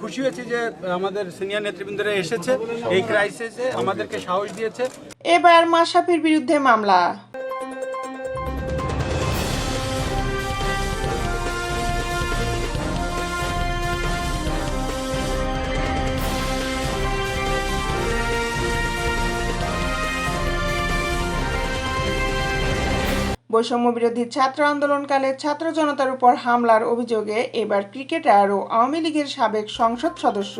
খুশি হয়েছি যে আমাদের সিনিয়র নেতৃবৃন্দরা এসেছে। এই ক্রাইসিসে আমাদেরকে সাহস দিয়েছে। এবার মাশরাফির বিরুদ্ধে মামলা। বৈষম্য বিরোধী ছাত্র আন্দোলনকালে ছাত্র জনতার উপর হামলার অভিযোগে এবার ক্রিকেটার ও আওয়ামী লীগের সাবেক সংসদ সদস্য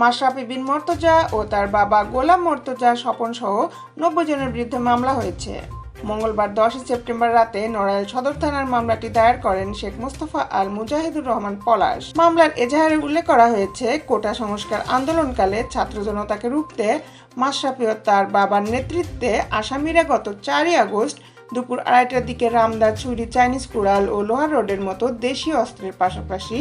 মাশরাফি বিন মর্তজা ও তার বাবা গোলাম মর্তজা স্বপন সহ নব্বই জনের বিরুদ্ধে মামলা হয়েছে। মঙ্গলবার দশই সেপ্টেম্বর রাতে নড়াইল সদর থানার মামলাটি দায়ের করেন শেখ মোস্তফা আল মুজাহিদুর রহমান পলাশ। মামলার এজাহারে উল্লেখ করা হয়েছে, কোটা সংস্কার আন্দোলনকালে ছাত্র জনতাকে রুখতে মাশরাফি ও তার বাবার নেতৃত্বে আসামিরা গত চারই আগস্ট দুপুর আড়াইটার দিকে রামদা ছুরি চাইনিজ কুড়াল ও লোহার রোডের মতো দেশীয় অস্ত্রের পাশাপাশি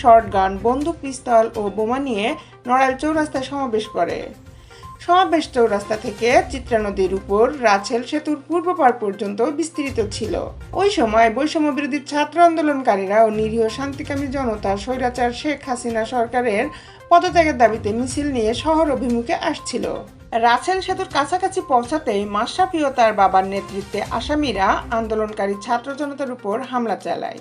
শর্টগান বন্দুক পিস্তল ও বোমা নিয়ে নড়াইল চৌরাস্তায় সমাবেশ করে। সমাবেশ চৌরাস্তা থেকে চিত্রা নদীর উপর রাছেল সেতুর পূর্ব পার পর্যন্ত বিস্তৃত ছিল। ওই সময় বৈষম্য বিরোধী ছাত্র আন্দোলনকারীরা ও নিরীহ শান্তিকামী জনতা স্বৈরাচার শেখ হাসিনা সরকারের পদত্যাগের দাবিতে মিছিল নিয়ে শহর অভিমুখে আসছিল। রাছেল সেতুর কাছাকাছি পৌঁছাতেই মাশরাফি ও তার বাবার নেতৃত্বে আসামিরা আন্দোলনকারী ছাত্র জনতার উপর হামলা চালায়।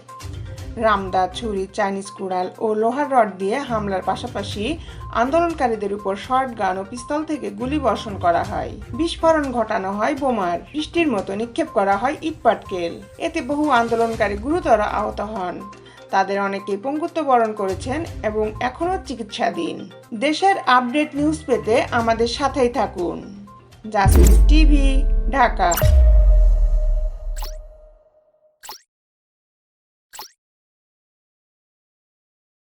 রামদা, ছুরি, চাইনিজ কুড়াল ও লোহার রড দিয়ে হামলার পাশাপাশি আন্দোলনকারীদের উপর শর্ট গান ও পিস্তল থেকে গুলি বর্ষণ করা হয়। বিস্ফোরণ ঘটানো হয় বোমার, বৃষ্টির মতো নিক্ষেপ করা হয় ইটপাটকেল। এতে বহু আন্দোলনকারী গুরুতর আহত হন। তাদের অনেকেই পঙ্গুত্ব বরণ করেছেন এবং এখনও চিকিৎসাধীন। দেশের আপডেট নিউজ পেতে আমাদের সাথেই থাকুন। জাসমিন টিভি, ঢাকা।